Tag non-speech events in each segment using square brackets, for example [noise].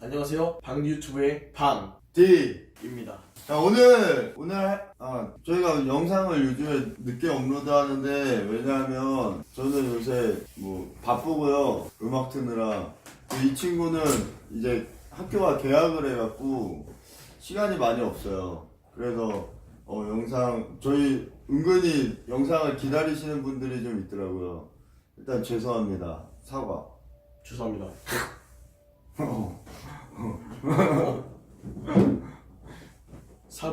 안녕하세요. 방 유튜브의 방 D. 입니다. 자 오늘 오늘 할- 아, 저희가 영상을 요즘에 늦게 업로드하는데 왜냐하면 저는 요새 뭐 바쁘고요 음악 트느라 이 친구는 이제 학교가 개학을 해갖고 시간이 많이 없어요. 그래서 어, 영상 저희 은근히 영상을 기다리시는 분들이 좀 있더라고요. 일단 죄송합니다. 사과. 죄송합니다. 사 [laughs] [laughs] 과. 자,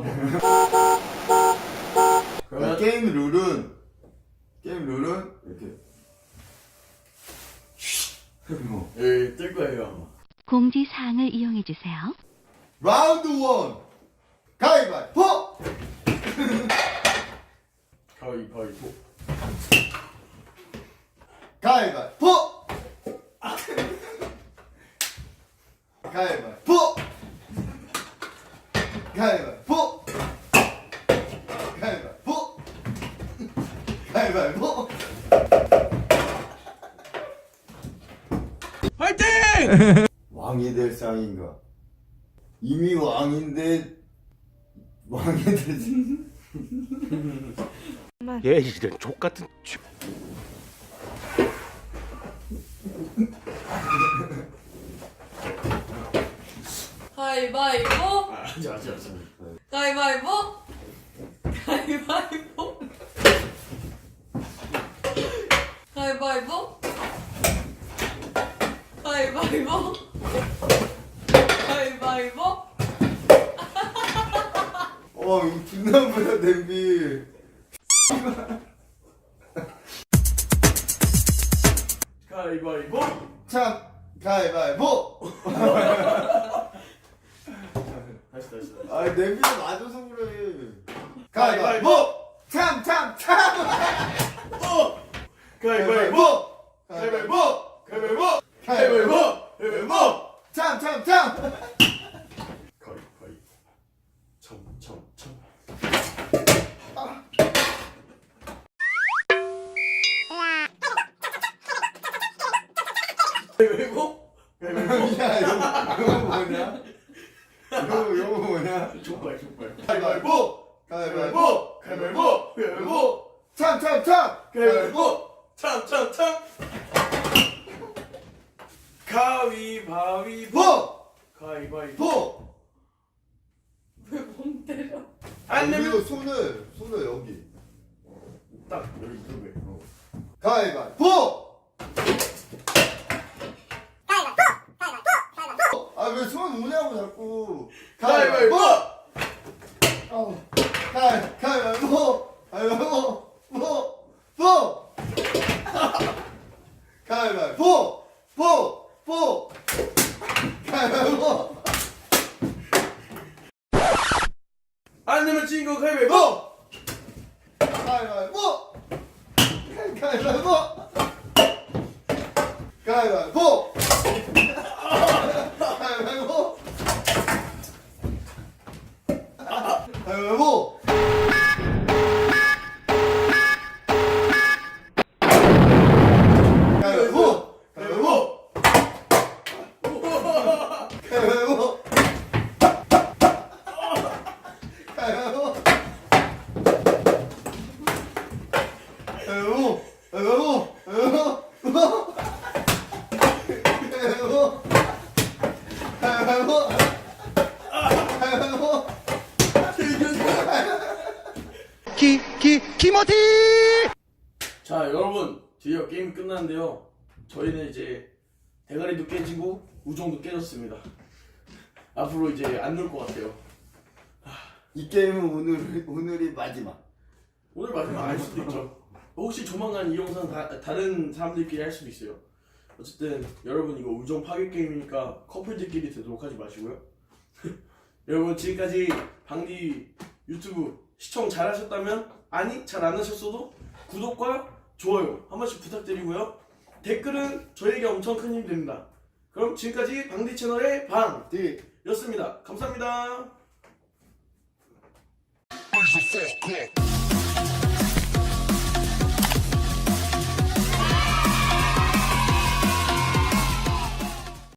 그러면 게임 룰은 게임 룰은 이렇게 어. 예, 뜰 거예요 아마. 공지 사항을 이용해 주세요. 라운드 원 가위바위보 [laughs] 가위바위보. 가위바위보 [laughs] 가위바위보 가위바위보 가위바위보 가위바위보 화이팅! 왕이 될 상인가? 이미 왕인데 왕이 되지. 얘 이런 족 같은 쥐- 가위바위보? 아. 가위바위보? 가위바위보 가위바위보? 가위바위보? 가위바위보? 어 이거 존나 보여 냄비. [laughs] 가위바위보. 참 가위바위보. [laughs] 다시 다시 다시. 아 냄비가 맞아서 그래. 가위바위보. 참참참. 어! 가위바위보. 가위바위보 가위바위보. 가위바위보 가위바위보. 가위바위보. 참 참 참 가위바위보. 청청청. 가위바위보. 가위바위보. 야 이거 뭐냐 이거 뭐냐 족발 족발. 가위바위보 가위바위보 가위바위보. 가위바위보. 참참 참 가위바위보. 참참참. 가위바위보. 보 가위바위보. 보 왜멍 안 내면 이거 손을 손을 여기 딱 여기 이쪽에. 어. 가위바위보 아 왜 손 오냐고 자꾸 가위바위보. 어, 가위 가위바위보 가위바위보 보보 가위바위보 안 내면 가위바위보. 보 가위바위보! 가위바위보! 가위바위보! 가위바위보 가위바위보 가위바위보 가위바위보 가위바위보 가위바위보 가위바위보 가위바위보 가위바위보 가위바위보 가위바위보 기, 기, 기모티! 자 여러분 드디어 게임 끝났는데요. 저희는 이제 대가리도 깨지고 우정도 깨졌습니다. 앞으로 이제 안 놀 것 같아요. 이 게임은 오늘 오늘이 마지막. 오늘 마지막 알 수도 있죠 혹시 조만간 이 영상 다, 다른 사람들끼리 할 수도 있어요. 어쨌든 여러분 이거 우정 파괴 게임이니까 커플들끼리 되도록 하지 마시고요. [laughs] 여러분 지금까지 방디 유튜브 시청 잘 하셨다면 아니 잘 안 하셨어도 구독과 좋아요 한 번씩 부탁드리고요. 댓글은 저에게 엄청 큰 힘이 됩니다. 그럼 지금까지 방디 채널의 방디였습니다. 감사합니다